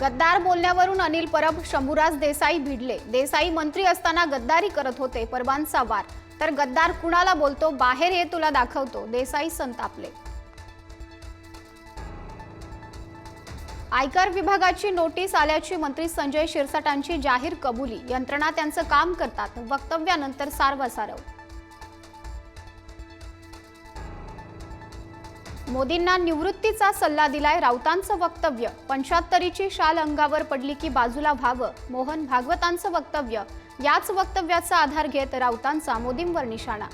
गद्दार बोलण्यावरून अनिल परब शंभूराज देसाई भिडले. देसाई मंत्री असताना गद्दारी करत होते परबांचा वार. तर गद्दार कुणाला बोलतो? बाहेर ये तुला दाखवतो. देसाई संतापले. आयकर विभागाची नोटीस आल्याची मंत्री संजय शिरसाटांची जाहीर कबुली. यंत्रणा त्यांचं काम करतात. वक्तव्यानंतर सारवासारव. मोदींना निवृत्तीचा सल्ला दिलाय राऊतांचं वक्तव्य. पंच्याहत्तरीची शाल अंगावर पडली की बाजूला व्हावं मोहन भागवतांचं वक्तव्य. याच वक्तव्याचा आधार घेत राऊतांचा मोदींवर निशाणा.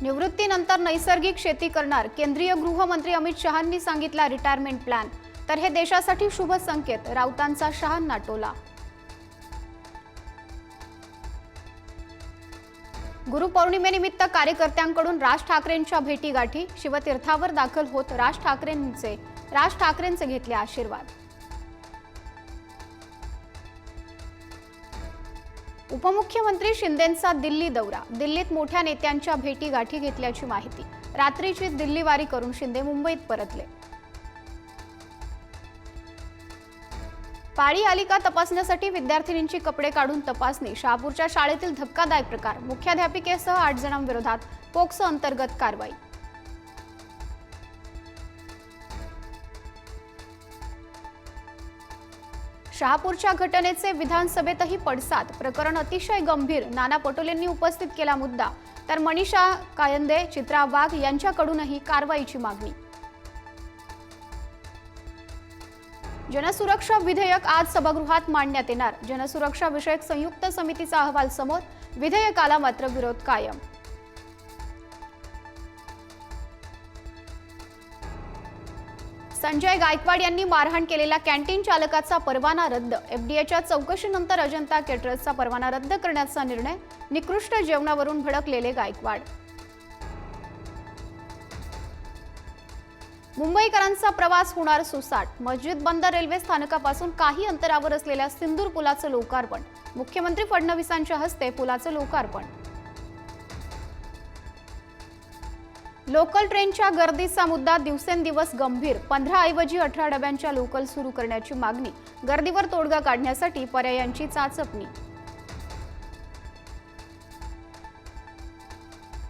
निवृत्तीनंतर नैसर्गिक शेती करणार केंद्रीय गृहमंत्री अमित शहांनी सांगितला रिटायरमेंट प्लॅन. तर हे देशासाठी शुभ संकेत राऊतांचा शहांना टोला. गुरुपौर्णिमेनिमित्त कार्यकर्त्यांकडून राज ठाकरेंच्या भेटीगाठी शिवतीर्थावर दाखल होत राज ठाकरेंचे राज ठाकरेंचे घेतले आशीर्वाद. उपमुख्यमंत्री शिंदेंचा दिल्ली दौरा. दिल्लीत मोठ्या नेत्यांच्या भेटीगाठी घेतल्याची माहिती. रात्रीची दिल्लीवारी करून शिंदे मुंबईत परतले. पाळी आली का तपासण्यासाठी विद्यार्थिनींची कपडे काढून तपासणी शहापूरच्या शाळेतील धक्कादायक प्रकार मुख्याध्यापिकेसह आठ जणांविरोधात पोक्सो अंतर्गत कारवाई. शहापूरच्या घटनेचे विधानसभेतही पडसाद प्रकरण अतिशय गंभीर नाना पटोलेंनी उपस्थित केला मुद्दा तर मनीषा कायंदे चित्रा वाघ यांच्याकडूनही कारवाईची मागणी. जनसुरक्षा विधेयक आज सभागृहात मांडण्यात येणार. जनसुरक्षा विषयक संयुक्त समितीचा अहवाल समोर विधेयकाला मात्र विरोध कायम. संजय गायकवाड यांनी मारहाण केलेल्या कॅन्टीन चालकाचा परवाना रद्द. एफडीएच्या चौकशीनंतर अजंता केटरर्सचा परवाना रद्द करण्याचा निर्णय निकृष्ट जेवणावरून भडकलेले गायकवाड. मुंबईकरांचा प्रवास होणार सुसाट. मस्जिद बंदर रेल्वे स्थानकापासून काही अंतरावर असलेल्या सिंदूर पुलाचं लोकार्पण. मुख्यमंत्री फडणवीसांच्या हस्ते पुलाचं लोकार्पण. लोकल ट्रेनच्या गर्दीचा मुद्दा दिवसेंदिवस गंभीर. पंधरा ऐवजी अठरा डब्यांच्या लोकल सुरू करण्याची मागणी. गर्दीवर तोडगा काढण्यासाठी पर्यायांची चाचपणी.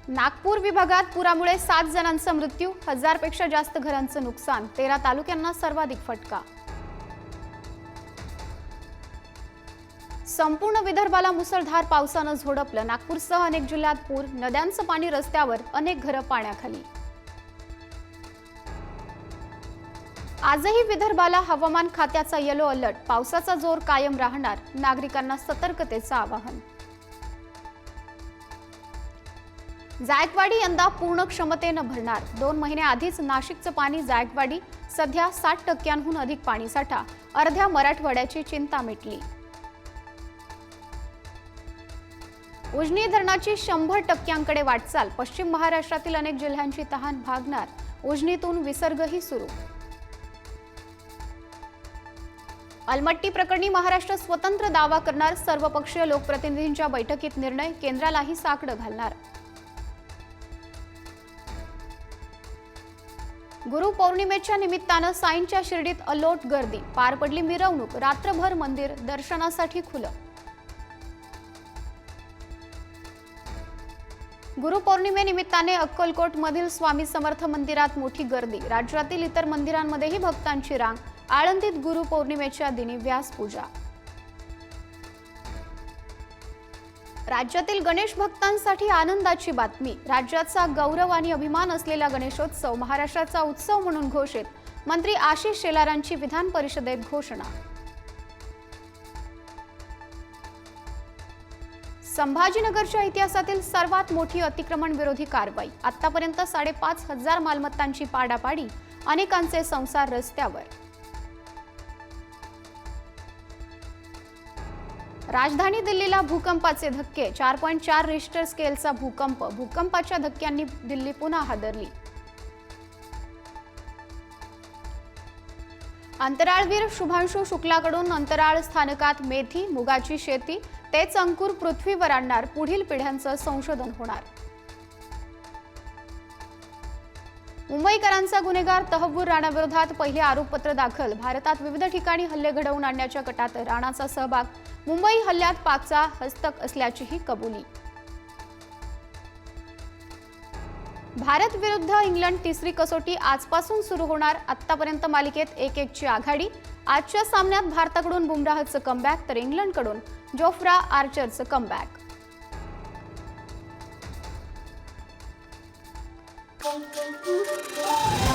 नागपूर विभागात पुरामुळे सात जणांचा मृत्यू हजारपेक्षा जास्त घरांचं नुकसान तेरा तालुक्यांना सर्वाधिक फटका. संपूर्ण विदर्भाला मुसळधार पावसानं झोडपलं. नागपूरसह अनेक जिल्ह्यात पूर नद्यांचं पाणी रस्त्यावर अनेक घरं पाण्याखाली. आजही विदर्भाला हवामान खात्याचा येलो अलर्ट पावसाचा जोर कायम राहणार नागरिकांना सतर्कतेचं आवाहन. जायकवाडी यंदा पूर्ण क्षमतेनं भरणार. दोन महिन्याआधीच नाशिकचं पाणी जायकवाडी सध्या साठ टक्क्यांहून अधिक पाणीसाठा अर्ध्या मराठवाड्याची चिंता मिटली. उजनी धरणाची शंभर टक्क्यांकडे वाटचाल. पश्चिम महाराष्ट्रातील अनेक जिल्ह्यांची तहान भागणार. उजनीतून विसर्गही सुरू. अलमट्टी प्रकरणी महाराष्ट्र स्वतंत्र दावा करणार. सर्वपक्षीय लोकप्रतिनिधींच्या बैठकीत निर्णय केंद्रालाही साकडं घालणार. गुरुपौर्णिमेच्या निमित्तानं साईंच्या शिर्डीत अलोट गर्दी. पार पडली मिरवणूक. रात्रभर मंदिर दर्शनासाठी खुलं. गुरुपौर्णिमेनिमित्ताने अक्कलकोट मधील स्वामी समर्थ मंदिरात मोठी गर्दी. राज्यातील इतर मंदिरांमध्येही भक्तांची रांग. आळंदीत गुरुपौर्णिमेच्या दिनी व्यासपूजा. राज्यातील गणेश भक्तांसाठी आनंदाची बातमी. राज्याचा गौरव आणि अभिमान असलेला गणेशोत्सव महाराष्ट्राचा उत्सव म्हणून घोषित. मंत्री आशिष शेलारांची विधान परिषदेत घोषणा. संभाजीनगरच्या इतिहासातील सर्वात मोठी अतिक्रमण विरोधी कारवाई. आतापर्यंत साडेपाच हजार मालमत्तांची पाडापाडी अनेकांचे संसार रस्त्यावर. राजधानी दिल्लीला भूकंपाचे धक्के. चार पॉईंट चार रिश्टर स्केलचा भूकंप. भूकंपाच्या धक्क्यांनी दिल्ली पुन्हा हादरली. अंतराळवीर शुभांशु शुक्लाकडून अंतराळ स्थानकात मेथी मुगाची शेती तेच अंकुर पृथ्वीवर आणणार. पुढील पिढ्यांचं संशोधन होणार. मुंबईकरांचा गुन्हेगार तहव्वूर राणाविरोधात पहिले आरोपपत्र दाखल. भारतात विविध ठिकाणी हल्ले घडवून आणण्याच्या कटात राणाचा सहभाग. मुंबई हल्ल्यात पाकचा हस्तक असल्याचीही कबुली. भारत विरुद्ध इंग्लंड तिसरी कसोटी आजपासून सुरू होणार. आतापर्यंत मालिकेत एक एकची आघाडी. आजच्या सामन्यात भारताकडून बुमराहचं कमबॅक तर इंग्लंडकडून. Jofra आर्चरचं comeback bom, bom, bom, bom.